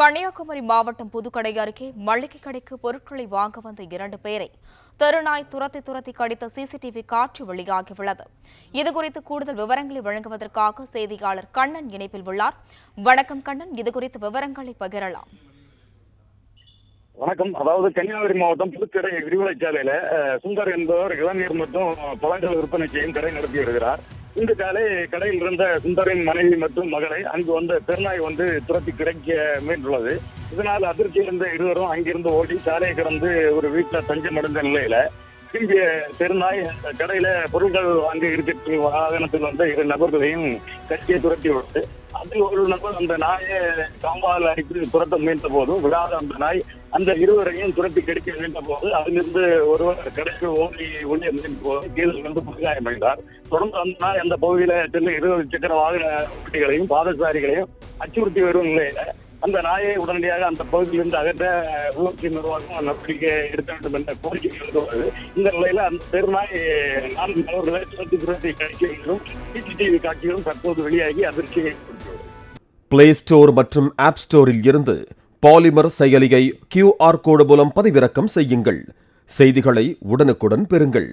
கன்னியாகுமரி மாவட்டம் புதுக்கடை அருகே மளிகை கடைக்கு பொருட்களை வாங்க வந்த இரண்டு பேரை தெருநாய் துரத்தி துரத்தி கடித்த சிசிடிவி காட்சி வெளியாகியுள்ளது. இதுகுறித்து கூடுதல் விவரங்களை வழங்குவதற்காக செய்தியாளர் கண்ணன் இணைப்பில் உள்ளார். வணக்கம் கண்ணன் இதுகுறித்து விவரங்களை பகிரலாம். வணக்கம். அதாவது கன்னியாகுமரி மாவட்டம் புதுக்கடை விரிவலைச்சாலையில அஹ், சுந்தர் என்பவர் இளநீர் மற்றும் பழங்கள் விற்பனை செய்யும் கடை நடத்தி வருகிறார். இன்று காலை கடையில் இருந்த சுந்தரின் மனைவி மற்றும் மகளை அங்கு வந்த பெருநாய் வந்து துரத்தி கிடைக்க முயன்றுள்ளது இதனால் அதிர்ச்சி இருந்த இருவரும் அங்கிருந்து ஓடி சாலையை கடந்து ஒரு வீட்டில் தஞ்சமடைந்த நிலையில திரும்பிய பெருநாய் அந்த கடையில பொருட்கள் வாங்க இருக்கிற வாகனத்தில் வந்த இரு நபர்களையும் கட்சியை துரத்தி விட்டு அதில் ஒரு நபர் அந்த நாயை காம்பால் அடித்து துரத்த முயன்ற போதும் விழாத அந்த நாய் அந்த இருவரையும் துரத்தி கிடைக்க முயன்ற போது அதிலிருந்து ஒருவர் கடைக்கு ஓடி ஒளிய முயன்ற போது கீழே வந்து புதுகாயமடைந்தார் தொடர்ந்து அந்த நாய் அந்த பகுதியில செல்லும் இருபது சக்கர வாகன ஓட்டிகளையும் பாதசாரிகளையும் அச்சுறுத்தி வரும் நிலையில அந்த நாயை உடனடியாக அந்த பகுதியிலிருந்து அகற்ற ஊராட்சி நிர்வாகம் நடவடிக்கை எடுக்க வேண்டும் என்ற கோரிக்கை எழுந்து இந்த நிலையில அந்த பெருநாய் நான்கு நபர்களை துரத்தி துரத்தி கடிக்க சிசிடிவி காட்சிகளும் தற்போது வெளியாகி அதிர்ச்சியை பிளே ஸ்டோர் மற்றும் ஆப் ஸ்டோரில் இருந்து பாலிமர் செயலியை கியூஆர் கோடு மூலம் பதிவிறக்கம் செய்யுங்கள். செய்திகளை உடனுக்குடன் பெறுங்கள்.